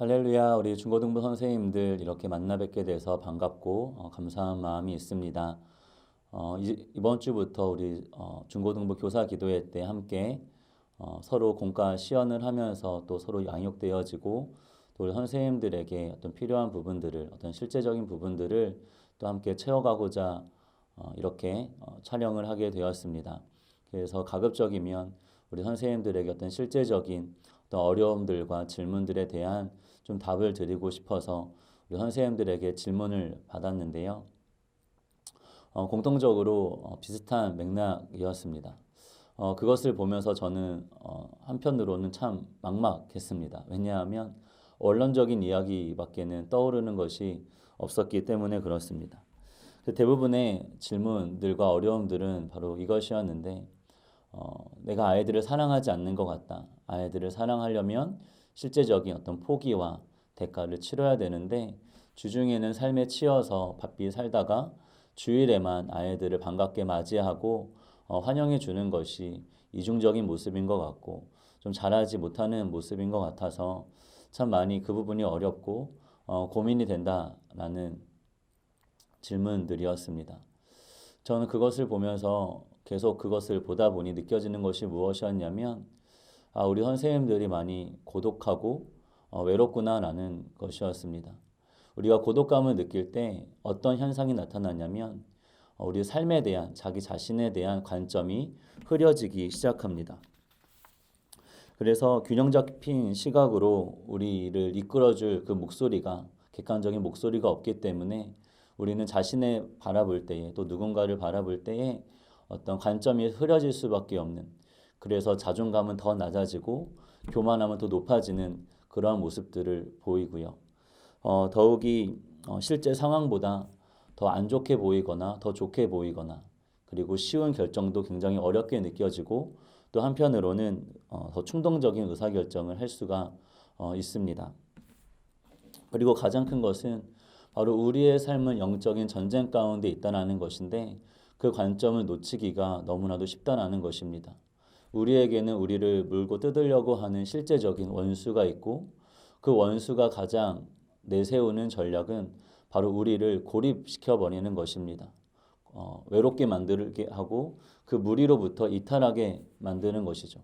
할렐루야, 우리 중고등부 선생님들 이렇게 만나 뵙게 돼서 반갑고 어, 감사한 마음이 있습니다. 어, 이, 이번 주부터 우리 어, 중고등부 교사 기도회 때 함께 어, 서로 공과 시연을 하면서 또 서로 양육되어지고 또 우리 선생님들에게 어떤 필요한 부분들을 어떤 실제적인 부분들을 또 함께 채워가고자 어, 이렇게 어, 촬영을 하게 되었습니다. 그래서 가급적이면 우리 선생님들에게 어떤 실제적인 어떤 어려움들과 질문들에 대한 좀 답을 드리고 싶어서 우리 선생님들에게 질문을 받았는데요. 어, 공통적으로 어, 비슷한 맥락이었습니다. 어, 그것을 보면서 저는 어, 한편으로는 참 막막했습니다. 왜냐하면 원론적인 이야기밖에는 떠오르는 것이 없었기 때문에 그렇습니다. 그 대부분의 질문들과 어려움들은 바로 이것이었는데 어, 내가 아이들을 사랑하지 않는 것 같다. 아이들을 사랑하려면 실제적인 어떤 포기와 대가를 치러야 되는데 주중에는 삶에 치여서 바삐 살다가 주일에만 아이들을 반갑게 맞이하고 어, 환영해 주는 것이 이중적인 모습인 것 같고 좀 잘하지 못하는 모습인 것 같아서 참 많이 그 부분이 어렵고 어, 고민이 된다라는 질문들이었습니다. 저는 그것을 보면서 계속 그것을 보다 보니 느껴지는 것이 무엇이었냐면 아, 우리 선생님들이 많이 고독하고 어, 외롭구나라는 것이었습니다. 우리가 고독감을 느낄 때 어떤 현상이 나타나냐면 어, 우리 삶에 대한 자기 자신에 대한 관점이 흐려지기 시작합니다. 그래서 균형 잡힌 시각으로 우리를 이끌어줄 그 목소리가 객관적인 목소리가 없기 때문에 우리는 자신을 바라볼 때에 또 누군가를 바라볼 때에 어떤 관점이 흐려질 수밖에 없는 그래서 자존감은 더 낮아지고 교만함은 더 높아지는 그러한 모습들을 보이고요. 어, 더욱이 어, 실제 상황보다 더 안 좋게 보이거나 더 좋게 보이거나 그리고 쉬운 결정도 굉장히 어렵게 느껴지고 또 한편으로는 어, 더 충동적인 의사결정을 할 수가 어, 있습니다. 그리고 가장 큰 것은 바로 우리의 삶은 영적인 전쟁 가운데 있다는 것인데 그 관점을 놓치기가 너무나도 쉽다는 것입니다. 우리에게는 우리를 물고 뜯으려고 하는 실제적인 원수가 있고 그 원수가 가장 내세우는 전략은 바로 우리를 고립시켜 버리는 것입니다. 어, 외롭게 만들게 하고 그 무리로부터 이탈하게 만드는 것이죠.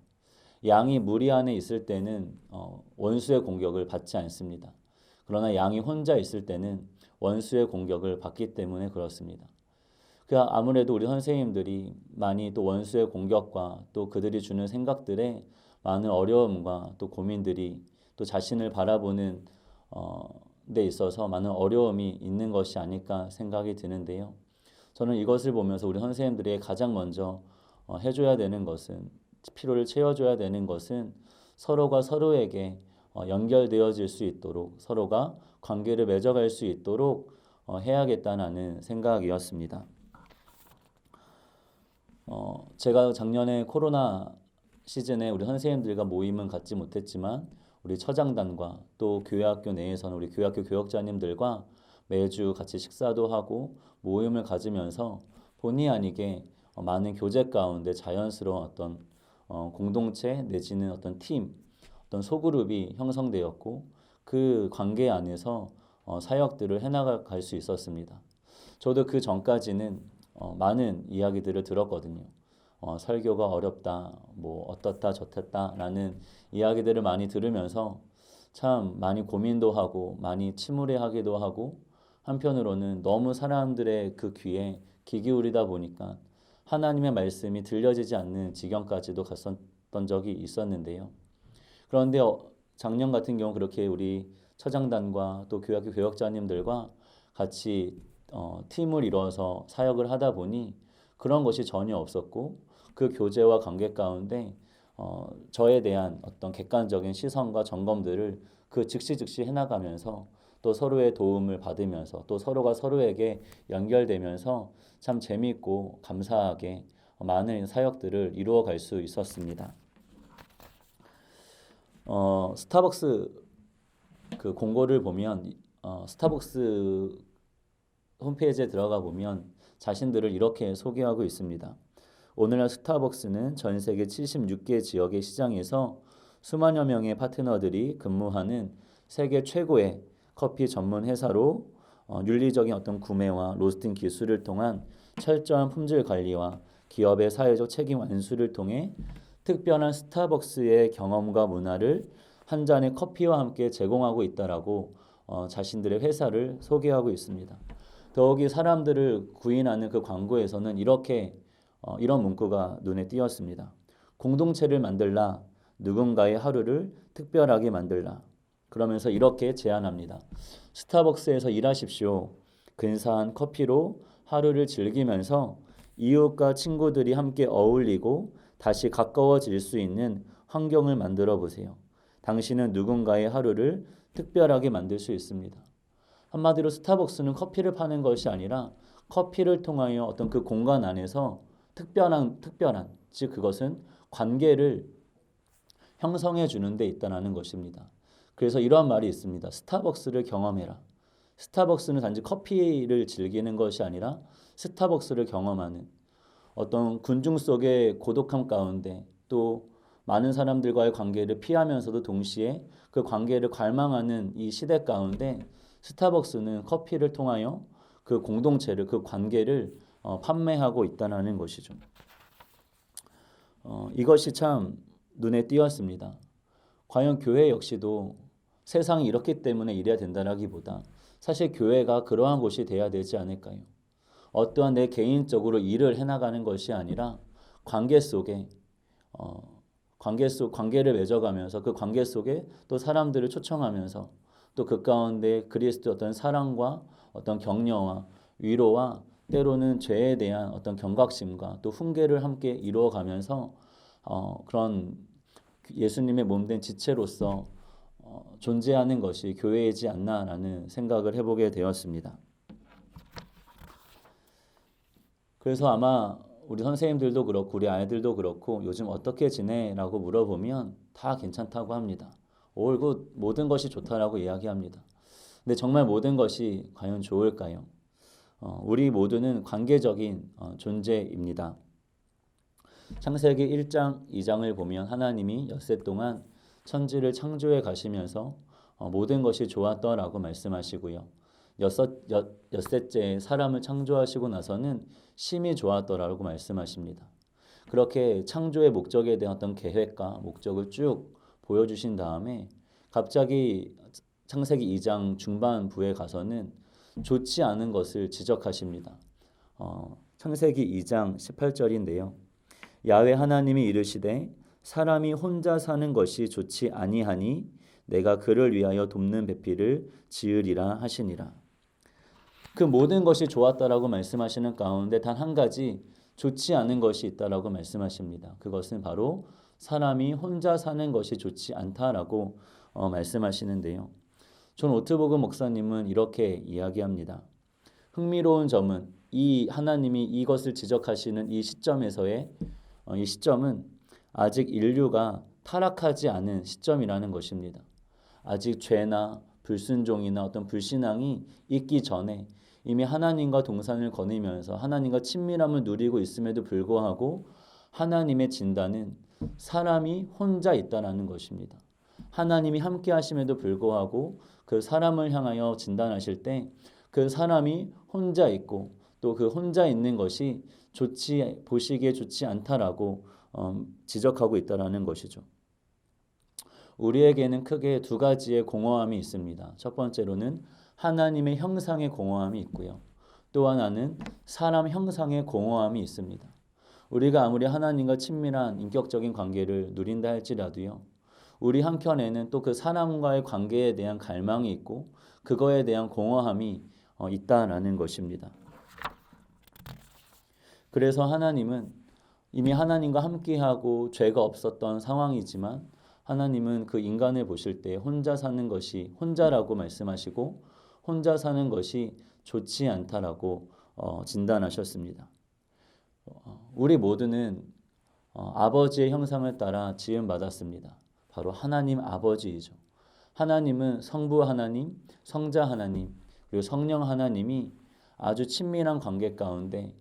양이 무리 안에 있을 때는 어, 원수의 공격을 받지 않습니다. 그러나 양이 혼자 있을 때는 원수의 공격을 받기 때문에 그렇습니다. 그 아무래도 우리 선생님들이 많이 또 원수의 공격과 또 그들이 주는 생각들에 많은 어려움과 또 고민들이 또 자신을 바라보는 어, 데 있어서 많은 어려움이 있는 것이 아닐까 생각이 드는데요. 저는 이것을 보면서 우리 선생님들이 가장 먼저 어, 해줘야 되는 것은 필요를 채워줘야 되는 것은 서로가 서로에게 어, 연결되어질 수 있도록 서로가 관계를 맺어갈 수 있도록 어, 해야겠다는 생각이었습니다. 어, 제가 작년에 코로나 시즌에 우리 선생님들과 모임은 갖지 못했지만 우리 처장단과 또 교회학교 내에서는 우리 교회학교 교역자님들과 매주 같이 식사도 하고 모임을 가지면서 본의 아니게 어, 많은 교제 가운데 자연스러운 어떤 어, 공동체 내지는 어떤 팀, 어떤 소그룹이 형성되었고 그 관계 안에서 어, 사역들을 해나갈 수 있었습니다. 저도 그 전까지는 어, 많은 이야기들을 들었거든요. 어, 설교가 어렵다, 뭐 어떻다 저렇다라는 이야기들을 많이 들으면서 참 많이 고민도 하고 많이 침울해하기도 하고 한편으로는 너무 사람들의 그 귀에 귀 기울이다 보니까 하나님의 말씀이 들려지지 않는 지경까지도 갔었던 적이 있었는데요. 그런데 어, 작년 같은 경우 그렇게 우리 처장단과 또 교학교 교역자님들과 같이 어, 팀을 이뤄서 사역을 하다 보니 그런 것이 전혀 없었고 그 교제와 관계 가운데 어, 저에 대한 어떤 객관적인 시선과 점검들을 그 즉시 즉시 해나가면서 또 서로의 도움을 받으면서 또 서로가 서로에게 연결되면서 참 재미있고 감사하게 많은 사역들을 이루어 갈 수 있었습니다. 어, 스타벅스 그 공고를 보면 어, 스타벅스 홈페이지에 들어가 보면 자신들을 이렇게 소개하고 있습니다. 오늘날 스타벅스는 전 세계 76개 지역의 시장에서 수만여 명의 파트너들이 근무하는 세계 최고의 커피 전문 회사로 어, 윤리적인 어떤 구매와 로스팅 기술을 통한 철저한 품질 관리와 기업의 사회적 책임 완수를 통해 특별한 스타벅스의 경험과 문화를 한 잔의 커피와 함께 제공하고 있다라고 어, 자신들의 회사를 소개하고 있습니다. 더욱이 사람들을 구인하는 그 광고에서는 이렇게 어, 이런 문구가 눈에 띄었습니다. 공동체를 만들라 누군가의 하루를 특별하게 만들라 그러면서 이렇게 제안합니다. 스타벅스에서 일하십시오. 근사한 커피로 하루를 즐기면서 이웃과 친구들이 함께 어울리고 다시 가까워질 수 있는 환경을 만들어 보세요. 당신은 누군가의 하루를 특별하게 만들 수 있습니다. 한마디로 스타벅스는 커피를 파는 것이 아니라 커피를 통하여 어떤 그 공간 안에서 특별한 특별한 즉 그것은 관계를 형성해 주는 데 있다라는 것입니다. 그래서 이러한 말이 있습니다. 스타벅스를 경험해라. 스타벅스는 단지 커피를 즐기는 것이 아니라 스타벅스를 경험하는 어떤 군중 속의 고독함 가운데 또 많은 사람들과의 관계를 피하면서도 동시에 그 관계를 갈망하는 이 시대 가운데 스타벅스는 커피를 통하여 그 공동체를 그 관계를 어, 판매하고 있다는 것이죠. 어, 이것이 참 눈에 띄었습니다. 과연 교회 역시도 세상이 이렇기 때문에 이래야 된다라기보다 사실 교회가 그러한 곳이 돼야 되지 않을까요? 어떠한 내 개인적으로 일을 해나가는 것이 아니라 관계 속에 어, 관계 속 관계를 맺어가면서 그 관계 속에 또 사람들을 초청하면서 또 그 가운데 그리스도 어떤 사랑과 어떤 격려와 위로와 때로는 죄에 대한 어떤 경각심과 또 훈계를 함께 이루어가면서 어, 그런 예수님의 몸된 지체로서 어, 존재하는 것이 교회이지 않나라는 생각을 해보게 되었습니다. 그래서 아마 우리 선생님들도 그렇고 우리 아이들도 그렇고 요즘 어떻게 지내라고 물어보면 다 괜찮다고 합니다. 옳고 모든 것이 좋다라고 이야기합니다. 근데 정말 모든 것이 과연 좋을까요? 어, 우리 모두는 관계적인 어, 존재입니다. 창세기 1장, 2장을 보면 하나님이 엿새 동안 천지를 창조해 가시면서 어, 모든 것이 좋았더라고 말씀하시고요. 여섯 여, 엿새째 사람을 창조하시고 나서는 심히 좋았더라고 말씀하십니다. 그렇게 창조의 목적에 대한 어떤 계획과 목적을 쭉 보여주신 다음에 갑자기 창세기 2장 중반부에 가서는 좋지 않은 것을 지적하십니다. 어, 창세기 2장 18절인데요. 야외 하나님이 이르시되 사람이 혼자 사는 것이 좋지 아니하니 내가 그를 위하여 돕는 배필을 지으리라 하시니라. 그 모든 것이 좋았다라고 말씀하시는 가운데 단 한 가지 좋지 않은 것이 있다라고 말씀하십니다. 그것은 바로 사람이 혼자 사는 것이 좋지 않다라고 어, 말씀하시는데요. 존 오트보그 목사님은 이렇게 이야기합니다. 흥미로운 점은 이 하나님이 이것을 지적하시는 이 시점에서의 어, 이 시점은 아직 인류가 타락하지 않은 시점이라는 것입니다. 아직 죄나 불순종이나 어떤 불신앙이 있기 전에 이미 하나님과 동산을 거니면서 하나님과 친밀함을 누리고 있음에도 불구하고 하나님의 진단은 사람이 혼자 있다라는 것입니다. 하나님이 함께 하심에도 불구하고 그 사람을 향하여 진단하실 때 그 사람이 혼자 있고 또 그 혼자 있는 것이 좋지 보시기에 좋지 않다라고 어, 지적하고 있다라는 것이죠. 우리에게는 크게 두 가지의 공허함이 있습니다. 첫 번째로는 하나님의 형상의 공허함이 있고요. 또 하나는 사람 형상의 공허함이 있습니다. 우리가 아무리 하나님과 친밀한 인격적인 관계를 누린다 할지라도요. 우리 한켠에는 또 그 사람과의 관계에 대한 갈망이 있고 그거에 대한 공허함이 어, 있다라는 것입니다. 그래서 하나님은 이미 하나님과 함께하고 죄가 없었던 상황이지만 하나님은 그 인간을 보실 때 혼자 사는 것이 혼자라고 말씀하시고 혼자 사는 것이 좋지 않다라고 어, 진단하셨습니다. 어, 우리 모두는 어, 아버지의 형상을 따라 지음 받았습니다. 바로 하나님 아버지이죠. 하나님은 성부 하나님, 성자 하나님, 그리고 성령 하나님이 아주 친밀한 관계 가운데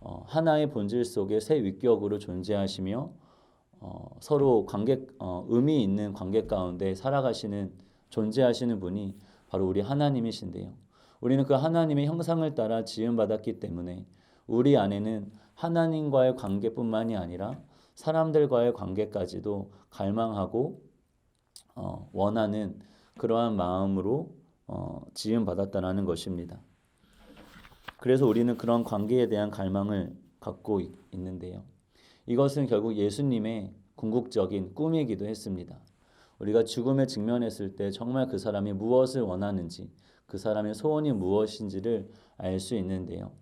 어, 하나의 본질 속에 새 위격으로 존재하시며 어, 서로 관계 어, 의미 있는 관계 가운데 살아가시는 존재하시는 분이 바로 우리 하나님이신데요. 우리는 그 하나님의 형상을 따라 지음 받았기 때문에 우리 안에는 하나님과의 관계뿐만이 아니라 사람들과의 관계까지도 갈망하고 어, 원하는 그러한 마음으로 어, 지음 받았다라는 것입니다. 그래서 우리는 그런 관계에 대한 갈망을 갖고 있, 있는데요. 이것은 결국 예수님의 궁극적인 꿈이기도 했습니다. 우리가 죽음에 직면했을 때 정말 그 사람이 무엇을 원하는지, 그 사람의 소원이 무엇인지를 알 수 있는데요.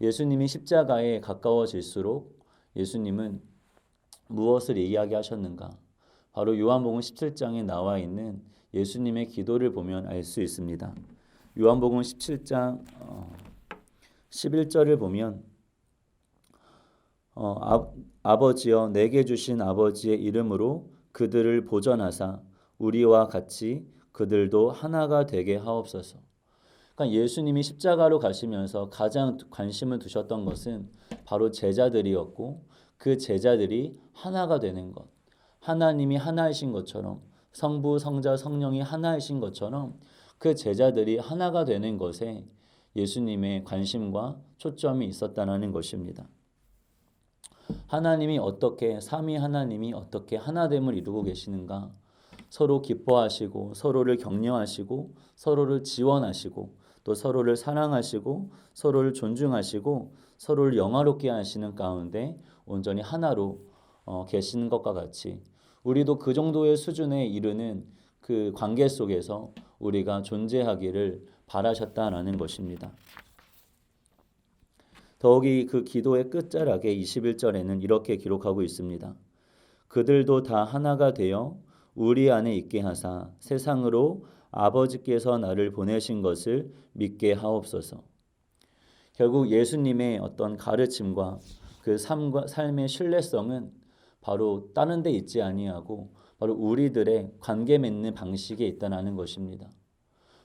예수님이 십자가에 가까워질수록 예수님은 무엇을 이야기하셨는가? 바로 요한복음 17장에 나와 있는 예수님의 기도를 보면 알 수 있습니다. 요한복음 17장 11절을 보면 어, 아, 아버지여 내게 주신 아버지의 이름으로 그들을 보전하사 우리와 같이 그들도 하나가 되게 하옵소서. 그러니까 예수님이 십자가로 가시면서 가장 관심을 두셨던 것은 바로 제자들이었고 그 제자들이 하나가 되는 것. 하나님이 하나이신 것처럼 성부, 성자, 성령이 하나이신 것처럼 그 제자들이 하나가 되는 것에 예수님의 관심과 초점이 있었다는 것입니다. 하나님이 어떻게 삼위 하나님이 어떻게 하나됨을 이루고 계시는가? 서로 기뻐하시고 서로를 격려하시고 서로를 지원하시고 또 서로를 사랑하시고 서로를 존중하시고 서로를 영화롭게 하시는 가운데 온전히 하나로 어, 계시는 것과 같이 우리도 그 정도의 수준에 이르는 그 관계 속에서 우리가 존재하기를 바라셨다라는 것입니다. 더욱이 그 기도의 끝자락에 21절에는 이렇게 기록하고 있습니다. 그들도 다 하나가 되어 우리 안에 있게 하사 세상으로 아버지께서 나를 보내신 것을 믿게 하옵소서. 결국 예수님의 어떤 가르침과 그 삶과 삶의 신뢰성은 바로 다른 데 있지 아니하고 바로 우리들의 관계 맺는 방식에 있다는 것입니다.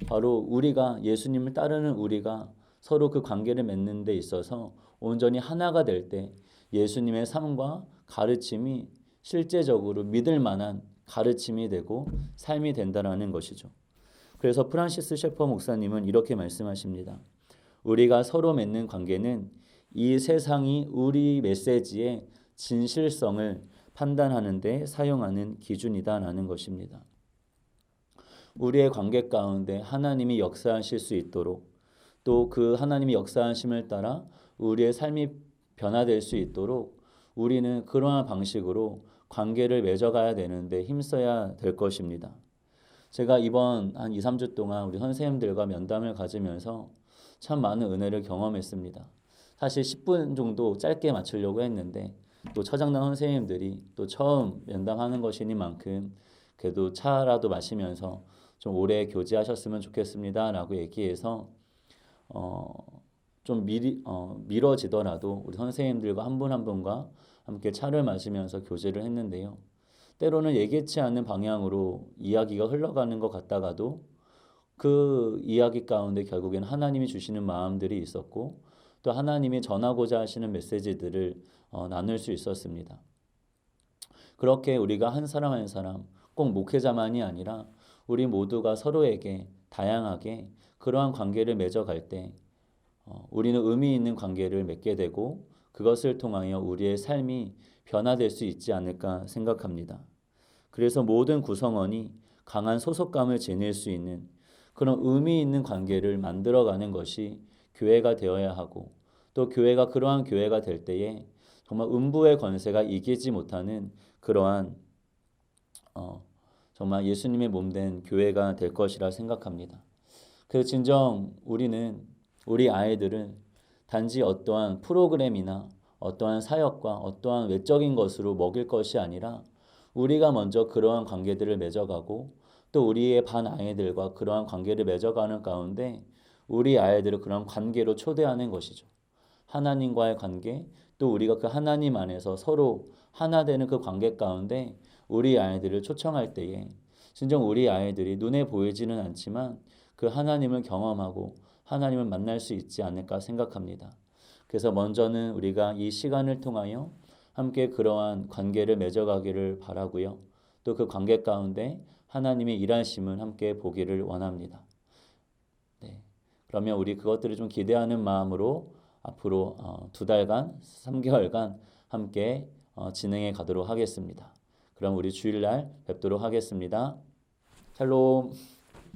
바로 우리가 예수님을 따르는 우리가 서로 그 관계를 맺는 데 있어서 온전히 하나가 될 때 예수님의 삶과 가르침이 실제적으로 믿을 만한 가르침이 되고 삶이 된다라는 것이죠. 그래서 프란시스 셰퍼 목사님은 이렇게 말씀하십니다. 우리가 서로 맺는 관계는 이 세상이 우리 메시지의 진실성을 판단하는데 사용하는 기준이다라는 것입니다. 우리의 관계 가운데 하나님이 역사하실 수 있도록 또 그 하나님이 역사하심을 따라 우리의 삶이 변화될 수 있도록 우리는 그러한 방식으로 관계를 맺어가야 되는데 힘써야 될 것입니다. 제가 이번 한 2, 3주 동안 우리 선생님들과 면담을 가지면서 참 많은 은혜를 경험했습니다. 사실 10분 정도 짧게 맞추려고 했는데 또 처장단 선생님들이 또 처음 면담하는 것이니만큼 그래도 차라도 마시면서 좀 오래 교제하셨으면 좋겠습니다라고 얘기해서 어, 좀 미리 어, 미뤄지더라도 우리 선생님들과 한 분한 분과 함께 차를 마시면서 교제를 했는데요. 때로는 예기치 않는 방향으로 이야기가 흘러가는 것 같다가도 그 이야기 가운데 결국엔 하나님이 주시는 마음들이 있었고 또 하나님이 전하고자 하시는 메시지들을 어, 나눌 수 있었습니다. 그렇게 우리가 한 사람 한 사람 꼭 목회자만이 아니라 우리 모두가 서로에게 다양하게 그러한 관계를 맺어갈 때 어, 우리는 의미 있는 관계를 맺게 되고 그것을 통하여 우리의 삶이 변화될 수 있지 않을까 생각합니다. 그래서 모든 구성원이 강한 소속감을 지닐 수 있는 그런 의미 있는 관계를 만들어가는 것이 교회가 되어야 하고 또 교회가 그러한 교회가 될 때에 정말 음부의 권세가 이기지 못하는 그러한 어, 정말 예수님의 몸된 교회가 될 것이라 생각합니다. 그 진정 우리는 우리 아이들은 단지 어떠한 프로그램이나 어떠한 사역과 어떠한 외적인 것으로 먹일 것이 아니라 우리가 먼저 그러한 관계들을 맺어가고 또 우리의 반 아이들과 그러한 관계를 맺어가는 가운데 우리 아이들을 그런 관계로 초대하는 것이죠. 하나님과의 관계, 또 우리가 그 하나님 안에서 서로 하나 되는 그 관계 가운데 우리 아이들을 초청할 때에 진정 우리 아이들이 눈에 보이지는 않지만 그 하나님을 경험하고 하나님을 만날 수 있지 않을까 생각합니다. 그래서 먼저는 우리가 이 시간을 통하여 함께 그러한 관계를 맺어가기를 바라고요. 또 그 관계 가운데 하나님의 일하심을 함께 보기를 원합니다. 네. 그러면 우리 그것들을 좀 기대하는 마음으로 앞으로 어, 두 달간, 3개월간 함께 어, 진행해 가도록 하겠습니다. 그럼 우리 주일날 뵙도록 하겠습니다. 샬롬.